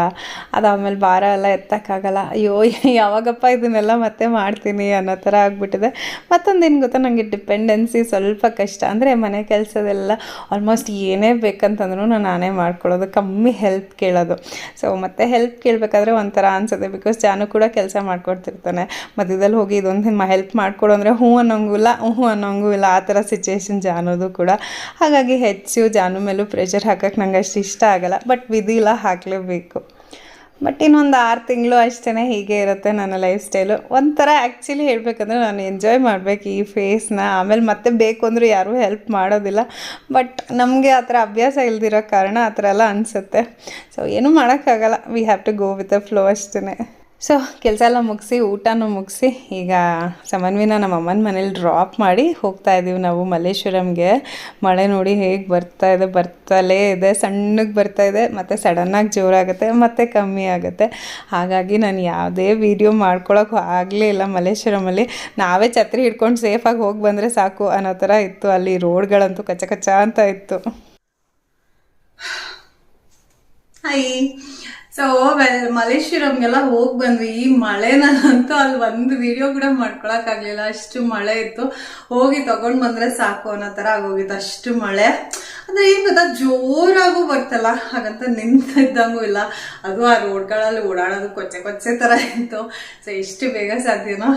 S1: ಅದಾದಮೇಲೆ ಭಾರ ಎಲ್ಲ ಎತ್ತಕ್ಕಾಗಲ್ಲ. ಅಯ್ಯೋ, ಯಾವಾಗಪ್ಪ ಇದನ್ನೆಲ್ಲ ಮತ್ತೆ ಮಾಡ್ತೀನಿ ಅನ್ನೋ ಥರ ಆಗ್ಬಿಟ್ಟಿದೆ. ಮತ್ತೊಂದು ಏನು ಗೊತ್ತಾ ನನಗೆ ಡಿಪೆಂಡೆನ್ಸಿ ಸ್ವಲ್ಪ ಕಷ್ಟ. ಅಂದರೆ ಮನೆ ಕೆಲಸದೆಲ್ಲ ಆಲ್ಮೋಸ್ಟ್ ಏನೇ ಬೇಕಂತಂದ್ರೂ ನಾನು ನಾನೇ ಮಾಡ್ಕೊಳ್ಳೋದು, ಕಮ್ಮಿ ಹೆಲ್ಪ್ ಕೇಳೋದು. ಸೊ ಮತ್ತೆ ಹೆಲ್ಪ್ ಕೇಳಬೇಕಾದ್ರೆ ಒಂಥರ ಅನ್ಸುತ್ತೆ ಬಿಕಾಸ್ ಜಾನು ಕೂಡ ಕೆಲಸ ಮಾಡ್ಕೊಡ್ತಿರ್ತಾನೆ. ಮಧ್ಯದಲ್ಲಿ ಹೋಗಿ ಇದೊಂದು ಹೆಲ್ಪ್ ಮಾಡಿಕೊಡು ಅಂದರೆ ಹ್ಞೂ ಅನ್ನೋಂಗಿಲ್ಲ ಹ್ಞೂ ಅನ್ನೋಂಗೂ ಇಲ್ಲ, ಆ ಥರ ಸಿಚುವೇಶನ್ ಜಾನೋದು ಕೂಡ. ಹಾಗಾಗಿ ಹೆಚ್ಚು ಜಾನು ಮೇಲೂ ಪ್ರೆಷರ್ ಹಾಕೋಕ್ಕೆ ನಂಗೆ ಅಷ್ಟು ಇಷ್ಟ ಆಗಲ್ಲ ಬಟ್ ವಿಧಿ ಇಲ್ಲ, ಹಾಕಲೇಬೇಕು. ಬಟ್ ಇನ್ನೊಂದು ಆರು ತಿಂಗಳು ಅಷ್ಟೇ ಹೀಗೆ ಇರುತ್ತೆ ನನ್ನ ಲೈಫ್ ಸ್ಟೈಲು ಒಂಥರ ಆ್ಯಕ್ಚುಲಿ ಹೇಳಬೇಕಂದ್ರೆ ನಾನು ಎಂಜಾಯ್ ಮಾಡಬೇಕು ಈ ಫೇಸ್ನ ಆಮೇಲೆ ಮತ್ತೆ ಬೇಕು ಅಂದರೆ ಯಾರೂ ಹೆಲ್ಪ್ ಮಾಡೋದಿಲ್ಲ ಬಟ್ ನಮಗೆ ಆ ಥರ ಅಭ್ಯಾಸ ಇಲ್ದಿರೋ ಕಾರಣ ಆ ಥರ ಎಲ್ಲ ಅನಿಸುತ್ತೆ. ಸೊ ಏನೂ ಮಾಡೋಕ್ಕಾಗಲ್ಲ. We have to go with a flow ಅಷ್ಟೇ ಸೊ, ಕೆಲಸ ಎಲ್ಲ ಮುಗಿಸಿ, ಊಟನೂ ಮುಗಿಸಿ, ಈಗ ಸಮನ್ವಿನ ನಮ್ಮ ಅಮ್ಮನ ಮನೇಲಿ ಡ್ರಾಪ್ ಮಾಡಿ ಹೋಗ್ತಾ ಇದ್ದೀವಿ ನಾವು ಮಲ್ಲೇಶ್ವರಂಗೆ. ಮಳೆ ನೋಡಿ ಹೇಗೆ ಬರ್ತಾ ಇದೆ, ಬರ್ತಲೇ ಇದೆ, ಸಣ್ಣಗೆ ಬರ್ತಾ ಇದೆ, ಮತ್ತು ಸಡನ್ನಾಗಿ ಜೋರಾಗುತ್ತೆ ಮತ್ತು ಕಮ್ಮಿ ಆಗುತ್ತೆ. ಹಾಗಾಗಿ ನಾನು ಯಾವುದೇ ವೀಡಿಯೋ ಮಾಡ್ಕೊಳಕ್ಕೆ ಆಗಲೇ ಇಲ್ಲ ಮಲ್ಲೇಶ್ವರಮಲ್ಲಿ ನಾವೇ ಛತ್ರಿ ಹಿಡ್ಕೊಂಡು ಸೇಫಾಗಿ ಹೋಗಿ ಬಂದರೆ ಸಾಕು ಅನ್ನೋ ಥರ ಇತ್ತು. ಅಲ್ಲಿ ರೋಡ್ಗಳಂತೂ ಕಚ್ಚ ಕಚ್ಚ ಅಂತ ಇತ್ತು. ಹಾಯ್ ಸೊ ಮಲೇಶ್ವರಂಗೆಲ್ಲ ಹೋಗಿ ಬಂದ್ವಿ. ಈ ಮಳೆನಂತೂ ಅಲ್ಲಿ ಒಂದು ವಿಡಿಯೋ ಕೂಡ ಮಾಡ್ಕೊಳ್ಳೋಕಾಗ್ಲಿಲ್ಲ ಅಷ್ಟು ಮಳೆ ಇತ್ತು. ಹೋಗಿ ತಗೊಂಡ್ ಬಂದ್ರೆ ಸಾಕು ಅನ್ನೋ ತರ ಆಗೋಗಿತ್ತು. ಅಷ್ಟು ಮಳೆ. ಅಂದ್ರೆ ಏನ್ ಗೊತ್ತಾ? ಜೋರಾಗೂ ಬರ್ತಲ್ಲ, ಹಾಗಂತ ನಿಂತಿದ್ದಂಗೂ ಇಲ್ಲ. ಅದು ಆ ರೋಡ್ಗಳಲ್ಲಿ ಓಡಾಡೋದು ಕೊಚ್ಚೆ ಕೊಚ್ಚೆ ತರ ಇತ್ತು. ಸೊ ಎಷ್ಟು ಬೇಗ ಸಾಧ್ಯನೋ?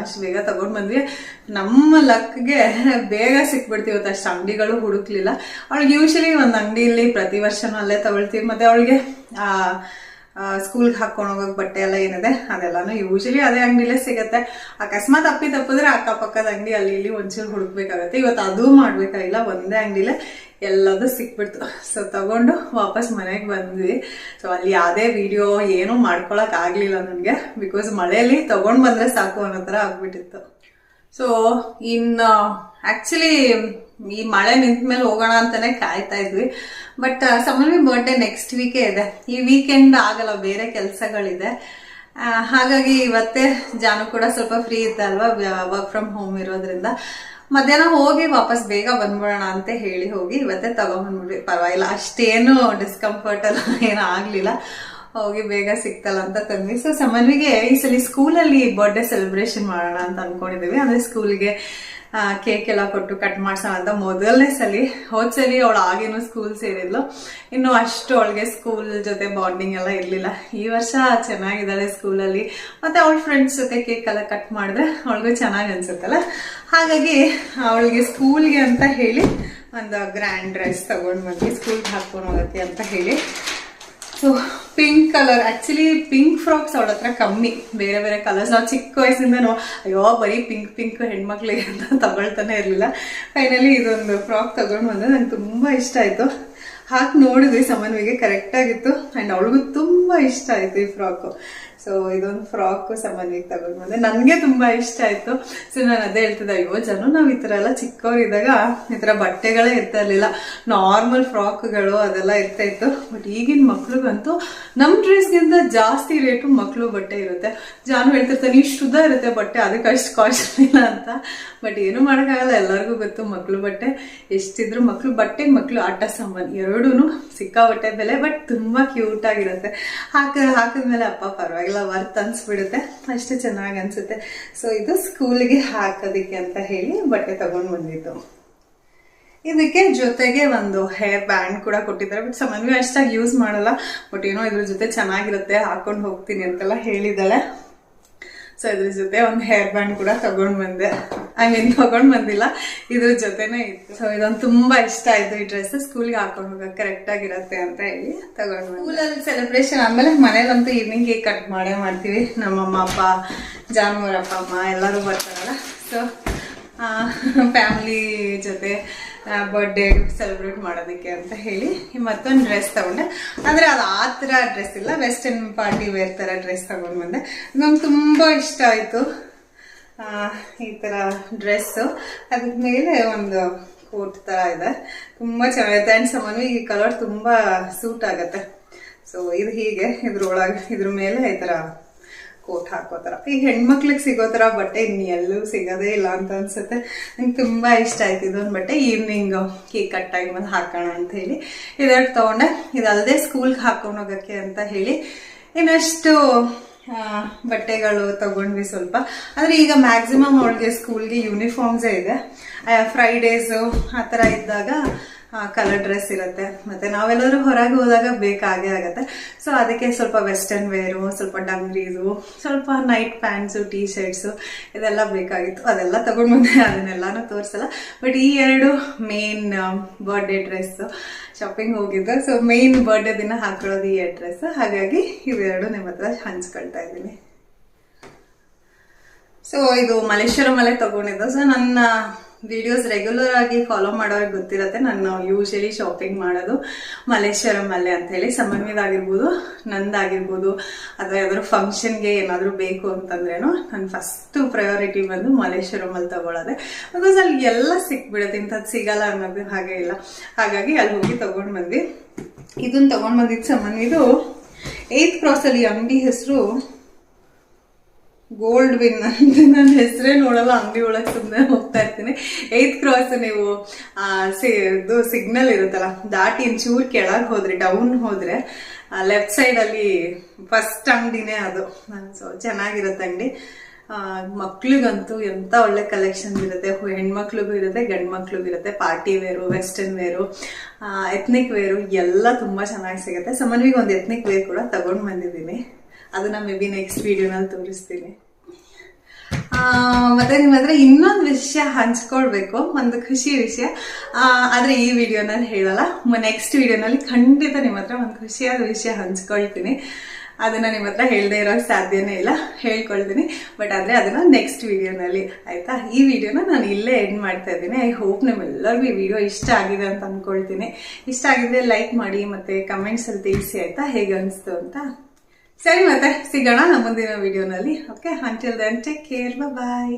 S1: ಅಷ್ಟು ಬೇಗ ತಗೊಂಡ್ ಬಂದ್ವಿ. ನಮ್ಮ ಲಕ್ಗೆ ಬೇಗ ಸಿಕ್ಬಿಡ್ತೀವಿ ಇವತ್ತು. ಅಷ್ಟು ಅಂಗಡಿಗಳು ಹುಡುಕ್ಲಿಲ್ಲ. ಅವಳಿಗೆ ಯೂಶಲಿ ಒಂದು ಅಂಗಡಿಯಲ್ಲಿ ಪ್ರತಿ ವರ್ಷನೂ ಅಲ್ಲೇ ತಗೊಳ್ತೀವಿ. ಮತ್ತೆ ಅವಳಿಗೆ ಸ್ಕೂಲ್ಗೆ ಹಾಕೊಂಡು ಹೋಗೋಕೆ ಬಟ್ಟೆ ಎಲ್ಲ ಏನಿದೆ, ಅದೆಲ್ಲಾನು ಯೂಶಲಿ ಅದೇ ಅಂಗಡಿಲೇ ಸಿಗುತ್ತೆ. ಅಕಸ್ಮಾತ್ ಅಪ್ಪಿ ತಪ್ಪಿದ್ರೆ ಅಕ್ಕಪಕ್ಕದ ಅಂಗಡಿ ಅಲ್ಲಿ ಇಲ್ಲಿ ಒಂಚೂರು ಹುಡುಕ್ಬೇಕಾಗತ್ತೆ. ಇವತ್ತು ಅದು ಮಾಡ್ಬೇಕಾಗಿಲ್ಲ, ಒಂದೇ ಅಂಗಡಿಲೇ ಎಲ್ಲದೂ ಸಿಕ್ಬಿಡ್ತು. ಸೊ ತಗೊಂಡು ವಾಪಸ್ ಮನೆಗೆ ಬಂದ್ವಿ. ಸೊ ಅಲ್ಲಿ ಯಾವುದೇ ವಿಡಿಯೋ ಏನೂ ಮಾಡ್ಕೊಳಕ್ ಆಗಲಿಲ್ಲ ನನಗೆ ಬಿಕಾಸ್ ಮಳೆಯಲ್ಲಿ ತಗೊಂಡ್ ಬಂದ್ರೆ ಸಾಕು ಅನ್ನೋ ಥರ ಆಗ್ಬಿಟ್ಟಿತ್ತು. ಸೊ ಇನ್ನು ಆಕ್ಚುಲಿ ಈ ಮಳೆ ನಿಂತ ಮೇಲೆ ಹೋಗೋಣ ಅಂತಾನೆ ಕಾಯ್ತಾ ಇದ್ವಿ. ಬಟ್ ಸಮನ್ವಿ ಬರ್ಡೇ ನೆಕ್ಸ್ಟ್ ವೀಕೇ ಇದೆ. ಈ ವೀಕೆಂಡ್ ಆಗಲ್ಲ, ಬೇರೆ ಕೆಲಸಗಳಿದೆ. ಹಾಗಾಗಿ ಇವತ್ತೇ ಜಾನು ಕೂಡ ಸ್ವಲ್ಪ ಫ್ರೀ ಇದ್ದಲ್ವಾ ವರ್ಕ್ ಫ್ರಮ್ ಹೋಮ್ ಇರೋದ್ರಿಂದ. ಮಧ್ಯಾಹ್ನ ಹೋಗಿ ವಾಪಸ್ ಬೇಗ ಬಂದ್ಬಿಡೋಣ ಅಂತ ಹೇಳಿ ಹೋಗಿ ಇವತ್ತೇ ತಗೊಂಡ್ಬಂದ್ಬಿಟ್ವಿ ಪರವಾಗಿಲ್ಲ, ಅಷ್ಟೇನು ಡಿಸ್ಕಂಫರ್ಟ್ ಎಲ್ಲ ಏನೂ ಆಗ್ಲಿಲ್ಲ. ಹೋಗಿ ಬೇಗ ಸಿಕ್ತಲ್ಲ ಅಂತ ತಂದ್ವಿ. ಸೊ ಸಮನ್ವಿಗೆ ಈ ಸಲ ಸ್ಕೂಲಲ್ಲಿ ಬರ್ಡೇ ಸೆಲೆಬ್ರೇಷನ್ ಮಾಡೋಣ ಅಂತ ಅನ್ಕೊಂಡಿದೀವಿ ಅಂದ್ರೆ ಸ್ಕೂಲ್ಗೆ ಕೇಕ್ ಎಲ್ಲ ಕೊಟ್ಟು ಕಟ್ ಮಾಡ್ಸೋಣ ಅಂತ ಮೊದಲನೇ ಸಲಿ, ಹೋದ್ ಸಲಿ ಅವಳು ಆಗೇನು ಸ್ಕೂಲ್ ಸೇರಿದ್ಲು. ಇನ್ನು ಅಷ್ಟು ಅವಳಿಗೆ ಸ್ಕೂಲ್ ಜೊತೆ ಬಾಂಡಿಂಗ್ ಎಲ್ಲ ಇರ್ಲಿಲ್ಲ. ಈ ವರ್ಷ ಚೆನ್ನಾಗಿದ್ದಾಳೆ ಸ್ಕೂಲಲ್ಲಿ ಮತ್ತೆ ಅವಳ ಫ್ರೆಂಡ್ಸ್ ಜೊತೆ ಕೇಕ್ ಎಲ್ಲ ಕಟ್ ಮಾಡಿದ್ರೆ ಅವಳಿಗೂ ಚೆನ್ನಾಗಿ ಅನ್ಸುತ್ತಲ್ಲ? ಹಾಗಾಗಿ ಅವಳಿಗೆ ಸ್ಕೂಲ್ಗೆ ಅಂತ ಹೇಳಿ ಒಂದು ಗ್ರ್ಯಾಂಡ್ ಡ್ರೆಸ್ ತಗೊಂಡ್ ಬಂದ್ವಿ. ಸ್ಕೂಲ್ಗೆ ಹಾಕ್ಕೊಂಡು ಹೋಗತ್ತೆ ಅಂತ ಹೇಳಿ. So pink colour actually pink frocks ಅವಳ ಹತ್ರ ಕಮ್ಮಿ. ಬೇರೆ ಬೇರೆ ಕಲರ್ಸ್ ನಾವು ಚಿಕ್ಕ ವಯಸ್ಸಿಂದನೂ, ಅಯ್ಯೋ, ಬರೀ ಪಿಂಕ್ ಪಿಂಕ್ ಹೆಣ್ಮಕ್ಳಿಗೆ ಅಂತ ತಗೊಳ್ತಾನೆ ಇರಲಿಲ್ಲ. ಫೈನಲಿ ಇದೊಂದು ಫ್ರಾಕ್ ತಗೊಂಡು ಬಂದೆ. ನಂಗೆ ತುಂಬ ಇಷ್ಟ ಆಯಿತು. ಹಾಕಿ ನೋಡಿದ್ವಿ, ಸಮನ್ವಿಗೆ. ಕರೆಕ್ಟಾಗಿತ್ತು ಆ್ಯಂಡ್ ಅವಳಿಗೂ ತುಂಬ ಇಷ್ಟ ಆಯಿತು ಈ ಫ್ರಾಕು ಸೊ ಇದೊಂದು ಫ್ರಾಕ್ ಸಮನ್ವಿಗೆ ತಗೊಂಡು ಬಂದೆ ನನಗೆ ತುಂಬ ಇಷ್ಟ ಆಯಿತು. ಸೊ ನಾನು ಅದೇ ಹೇಳ್ತಿದ್ದೆ, ಅಯ್ಯೋ, ಜನ ನಾವು ಈ ಥರ ಎಲ್ಲ ಚಿಕ್ಕವರಿದ್ದಾಗ ಈ ಥರ ಬಟ್ಟೆಗಳೇ ಇರ್ತಾ ಇರಲಿಲ್ಲ. ನಾರ್ಮಲ್ ಫ್ರಾಕ್ಗಳು ಅದೆಲ್ಲ ಇರ್ತಾ ಇತ್ತು. ಬಟ್ ಈಗಿನ ಮಕ್ಳಿಗಂತೂ ನಮ್ಮ ಡ್ರೆಸ್ಗಿಂತ ಜಾಸ್ತಿ ರೇಟು ಮಕ್ಕಳು ಬಟ್ಟೆ ಇರುತ್ತೆ. ಜಾನು ಹೇಳ್ತಿರ್ತಾನೆ ಇಷ್ಟು ಉದ್ದ ಇರುತ್ತೆ ಬಟ್ಟೆ, ಅದಕ್ಕೆ ಅಷ್ಟು ಕಾಸ್ಟ್ ಇಲ್ಲ ಅಂತ. ಬಟ್ ಏನು ಮಾಡೋಕ್ಕಾಗಲ್ಲ, ಎಲ್ಲರಿಗೂ ಗೊತ್ತು ಮಕ್ಕಳು ಬಟ್ಟೆ. ಎಷ್ಟಿದ್ರು ಮಕ್ಕಳು ಬಟ್ಟೆ ಮಕ್ಕಳು ಆಟ ಸಾಮಾನು ಎರಡೂ ಸಿಕ್ಕಾಬಟ್ಟೆ ಬೆಲೆ ಬಟ್ ತುಂಬ ಕ್ಯೂಟ್ ಆಗಿರುತ್ತೆ. ಹಾಕ, ಹಾಕಿದ್ಮೇಲೆ, ಅಪ್ಪ ಪರವಾಗಿಲ್ಲ ವರ್ತ್ ಅನ್ಸ್ಬಿಡುತ್ತೆ. ಅಷ್ಟು ಚೆನ್ನಾಗಿ ಅನ್ಸುತ್ತೆ. ಸೊ ಇದು ಸ್ಕೂಲ್ಗೆ ಹಾಕೋದಿಕ್ಕೆ ಅಂತ ಹೇಳಿ ಬಟ್ಟೆ ತಗೊಂಡ್ ಬಂದಿದ್ದು. ಇದಕ್ಕೆ ಜೊತೆಗೆ ಒಂದು ಹೇರ್ ಬ್ಯಾಂಡ್ ಕೂಡ ಕೊಟ್ಟಿದ್ದಾರೆ. ಬಟ್ ಸಮನ್ವಿ ಅಷ್ಟಾಗಿ ಯೂಸ್ ಮಾಡಲ್ಲ. ಬಟ್ ಏನೋ ಇದ್ರ ಜೊತೆ ಚೆನ್ನಾಗಿರುತ್ತೆ. ಹಾಕೊಂಡು ಹೋಗ್ತೀನಿ ಅಂತೆಲ್ಲ ಹೇಳಿದಾಳೆ ಸೊ ಇದ್ರ ಜೊತೆ ಒಂದು ಹೇರ್ ಬ್ಯಾಂಡ್ ಕೂಡ ತಗೊಂಡು ಬಂದೆ. ಐ ಮೀನ್ ತಗೊಂಡ್ ಬಂದಿಲ್ಲ. ಇದ್ರ ಜೊತೆನೇ ಇತ್ತು. ಸೊ ಇದೊಂದು ತುಂಬಾ ಇಷ್ಟ ಆಯ್ತು. ಈ ಡ್ರೆಸ್ ಸ್ಕೂಲ್ಗೆ ಹಾಕೊಂಡು ಕರೆಕ್ಟ್ ಆಗಿರತ್ತೆ ಅಂತ ಹೇಳಿ ತಗೊಂಡು ಸ್ಕೂಲಲ್ಲಿ ಸೆಲೆಬ್ರೇಷನ್ ಆಮೇಲೆ ಮನೇಲಂತೂ ಈವ್ನಿಂಗ್ ಕೇಕ್ ಕಟ್ ಮಾಡೇ ಮಾಡ್ತೀವಿ. ನಮ್ಮಮ್ಮ, ಅಪ್ಪ ಜಾನುವಾರ ಅಪ್ಪ, ಅಮ್ಮ ಎಲ್ಲರೂ ಬರ್ತಾರಲ್ಲ. ಸೊ ಫ್ಯಾಮಿಲಿ ಜೊತೆ ಬರ್ಡೇ ಸೆಲೆಬ್ರೇಟ್ ಮಾಡೋದಕ್ಕೆ ಅಂತ ಹೇಳಿ ಮತ್ತೊಂದು ಡ್ರೆಸ್ ತಗೊಂಡೆ. ಅಂದರೆ ಅದು ಆ ಥರ ಡ್ರೆಸ್ ಇಲ್ಲ ವೆಸ್ಟರ್ನ್ ಪಾರ್ಟಿ ವೇರ್ ಥರ ಡ್ರೆಸ್ ತಗೊಂಡು ಬಂದೆ. ನಂಗೆ ತುಂಬ ಇಷ್ಟ ಆಯಿತು ಈ ಥರ ಡ್ರೆಸ್ಸು ಅದ್ರ ಮೇಲೆ ಒಂದು ಕೋಟ್ ಥರ ಇದೆ. ತುಂಬ ಚೆನ್ನಾಗಿದೆ. ಆ್ಯಂಡ್ ಸಮನ್ವಿ ಈ ಕಲರ್ ತುಂಬ ಸೂಟ್ ಆಗುತ್ತೆ. ಸೊ ಇದು ಹೀಗೆ, ಇದ್ರೊಳಗೆ, ಇದ್ರ ಮೇಲೆ ಈ ಥರ ಕೋಟ್ ಹಾಕೋತರ. ಈಗ ಹೆಣ್ಮಕ್ಳಿಗೆ ಸಿಗೋ ತರ ಬಟ್ಟೆ ಇನ್ನು ಎಲ್ಲೂ ಸಿಗೋದೇ ಇಲ್ಲ ಅಂತ ಅನ್ಸುತ್ತೆ. ನಂಗೆ ತುಂಬ ಇಷ್ಟ ಆಯ್ತು ಇದೊಂದು ಬಟ್ಟೆ. ಈವ್ನಿಂಗ್ ಕೇಕ್ ಕಟ್ ಟೈಮ್ ಅಲ್ಲಿ ಹಾಕೋಣ ಅಂತ ಹೇಳಿ ಇದೆರಡು ತಗೊಂಡೆ. ಇದಲ್ಲದೆ ಸ್ಕೂಲ್ಗೆ ಹಾಕೊಂಡು ಹೋಗೋಕ್ಕೆ ಅಂತ ಹೇಳಿ ಇನ್ನಷ್ಟು ಬಟ್ಟೆಗಳು ತಗೊಂಡ್ವಿ ಸ್ವಲ್ಪ. ಅಂದ್ರೆ ಈಗ ಮ್ಯಾಕ್ಸಿಮಮ್ ಅವಳಿಗೆ ಸ್ಕೂಲ್ಗೆ ಯೂನಿಫಾರ್ಮ್ಸೇ ಇದೆ. ಫ್ರೈಡೇಸು ಆ ಥರ ಇದ್ದಾಗ ಕಲರ್ ಡ್ರೆಸ್ ಇರುತ್ತೆ. ಮತ್ತೆ ನಾವೆಲ್ಲರೂ ಹೊರಗೆ ಹೋದಾಗ ಬೇಕಾಗೇ ಆಗುತ್ತೆ. ಸೊ ಅದಕ್ಕೆ ಸ್ವಲ್ಪ ವೆಸ್ಟರ್ನ್ ವೇರು ಸ್ವಲ್ಪ ಡಂಗ್ರೀಸು ಸ್ವಲ್ಪ ನೈಟ್ ಪ್ಯಾಂಟ್ಸು ಟೀ ಶರ್ಟ್ಸು ಇದೆಲ್ಲ ಬೇಕಾಗಿತ್ತು. ಅದೆಲ್ಲ ತಗೊಂಡು ಬಂದೆ ಅದನ್ನೆಲ್ಲಾನು ತೋರಿಸಲ್ಲ. ಬಟ್ ಈ ಎರಡು ಮೇನ್ ಬರ್ಡೇ ಡ್ರೆಸ್ ಶಾಪಿಂಗ್ ಹೋಗಿದ್ದು. ಸೊ ಮೇನ್ ಬರ್ಡೇ ದಿನ ಹಾಕೊಳ್ಳೋದು ಈ ಡ್ರೆಸ್ ಹಾಗಾಗಿ ಇವೆರಡು ನಿಮ್ಮ ಹತ್ರ ಹಂಚ್ಕೊಳ್ತಾ ಇದ್ದೀನಿ. ಸೊ ಇದು ಮಲೇಶ್ವರ ಮಲೆ ತಗೊಂಡಿದ್ದು. ಸೊ ನನ್ನ ವಿಡಿಯೋಸ್ ರೆಗ್ಯುಲರ್ ಆಗಿ ಫಾಲೋ ಮಾಡೋರಿಗೆ ಗೊತ್ತಿರತ್ತೆ. ನಾನು ಯೂಶಲಿ ಶಾಪಿಂಗ್ ಮಾಡೋದು ಮಲೇಶ್ವರಂ ಅಲ್ಲೇ ಅಂತ ಹೇಳಿ. ಸಮನ್ವಿದಾಗಿರ್ಬೋದು ನಂದಾಗಿರ್ಬೋದು ಅಥವಾ ಯಾವ್ದಾದ್ರು ಫಂಕ್ಷನ್ಗೆ ಏನಾದರೂ ಬೇಕು ಅಂತಂದ್ರೇನು ನಾನು ಫಸ್ಟ್ ಪ್ರಯಾರಿಟಿ ಬಂದು ಮಲೇಶ್ವರಂ ಅಲ್ಲಿ ತಗೊಳ್ಳೋದೆ ಬಿಕಾಸ್ ಅಲ್ಲಿ ಎಲ್ಲ ಸಿಕ್ಬಿಡುತ್ತೆ. ಇಂಥದ್ದು ಸಿಗಲ್ಲ ಅನ್ನೋದು ಹಾಗೆ ಇಲ್ಲ. ಹಾಗಾಗಿ ಅಲ್ಲಿ ಹೋಗಿ ತಗೊಂಡು ಬಂದ್ವಿ. ಇದನ್ನ ತಗೊಂಡ್ ಬಂದಿದ್ದು ಸಮನ್ವಿದು ಇದು ಏತ್ ಕ್ರಾಸ್ ಅಲ್ಲಿ ಅಂಗಡಿ ಹೆಸರು ಗೋಲ್ಡ್ ವಿನ್ ಅಂತ ನನ್ನ ಹೆಸರೇ ನೋಡಲ್ಲ, ಅಂಗಡಿ ಒಳಗೆ ಸುಮ್ಮನೆ ಹೋಗ್ತಾ ಇರ್ತೀನಿ. ಏತ್ ಕ್ರಾಸ್ ನೀವು ಸಿ, ಇದು ಸಿಗ್ನಲ್ ಇರುತ್ತಲ್ಲ, ದಾಟಿ ಚೂರ್ ಕೆಳಗೆ ಹೋದ್ರೆ ಡೌನ್ ಹೋದ್ರೆ ಲೆಫ್ಟ್ ಸೈಡ್ ಅಲ್ಲಿ ಫಸ್ಟ್ ಅಂಗಡಿನೇ ಅದು. ಸೊ ಚೆನ್ನಾಗಿರುತ್ತೆ ಅಂಗಡಿ. ಮಕ್ಳಿಗಂತೂ ಎಂತ ಒಳ್ಳೆ ಕಲೆಕ್ಷನ್ ಇರುತ್ತೆ. ಹೆಣ್ಮಕ್ಳಿಗೂ ಇರುತ್ತೆ ಗಂಡ್ ಮಕ್ಳಿಗೂ ಇರುತ್ತೆ party wear western wear ethnic wear ಎಲ್ಲ ತುಂಬಾ ಚೆನ್ನಾಗಿ ಸಿಗುತ್ತೆ. ಸಮನ್ವಿಗೆ ಒಂದು ಎತ್ನಿಕ್ ವೇರ್ ಕೂಡ ತಗೊಂಡ್ ಬಂದಿದ್ದೀನಿ. ಅದನ್ನ ಮೇ ಬಿ ನೆಕ್ಸ್ಟ್ ವಿಡಿಯೋನಲ್ಲಿ ತೋರಿಸ್ತೀನಿ. ಮತ್ತೆ ನಿಮ್ಮ ಹತ್ರ ಇನ್ನೊಂದು ವಿಷಯ ಹಂಚ್ಕೊಳ್ಬೇಕು, ಒಂದು ಖುಷಿ ವಿಷಯ. ಆದ್ರೆ ಈ ವಿಡಿಯೋನಲ್ಲಿ ಹೇಳಲ್ಲ. ನೆಕ್ಸ್ಟ್ ವಿಡಿಯೋನಲ್ಲಿ ಖಂಡಿತ ನಿಮ್ಮ ಹತ್ರ ಒಂದು ಖುಷಿಯಾದ ವಿಷಯ ಹಂಚ್ಕೊಳ್ತೀನಿ. ಅದನ್ನ ನಿಮ್ಮ ಹತ್ರ ಹೇಳದೆ ಇರೋ ಸಾಧ್ಯನೇ ಇಲ್ಲ. ಹೇಳ್ಕೊಳ್ತೀನಿ. ಬಟ್ ಆದ್ರೆ ಅದನ್ನ ನೆಕ್ಸ್ಟ್ ವಿಡಿಯೋನಲ್ಲಿ ಆಯ್ತಾ? ಈ ವಿಡಿಯೋನ ನಾನು ಇಲ್ಲೇ ಎಂಡ್ ಮಾಡ್ತಾ ಇದ್ದೀನಿ. ಐ ಹೋಪ್ ನಿಮ್ಮೆಲ್ಲರಿಗೂ ಈ ವಿಡಿಯೋ ಇಷ್ಟ ಆಗಿದೆ ಅಂತ ಅನ್ಕೊಳ್ತೀನಿ. ಇಷ್ಟ ಆಗಿದ್ರೆ ಲೈಕ್ ಮಾಡಿ ಮತ್ತೆ ಕಮೆಂಟ್ಸ್ ಅಲ್ಲಿ ತಿಳಿಸಿ, ಆಯ್ತಾ? ಹೇಗೆ ಅನಿಸ್ತು ಅಂತ? ಸರಿ ಮತ್ತೆ ಸಿಗೋಣ ಮುಂದಿನ ವಿಡಿಯೋನಲ್ಲಿ okay until then take care bye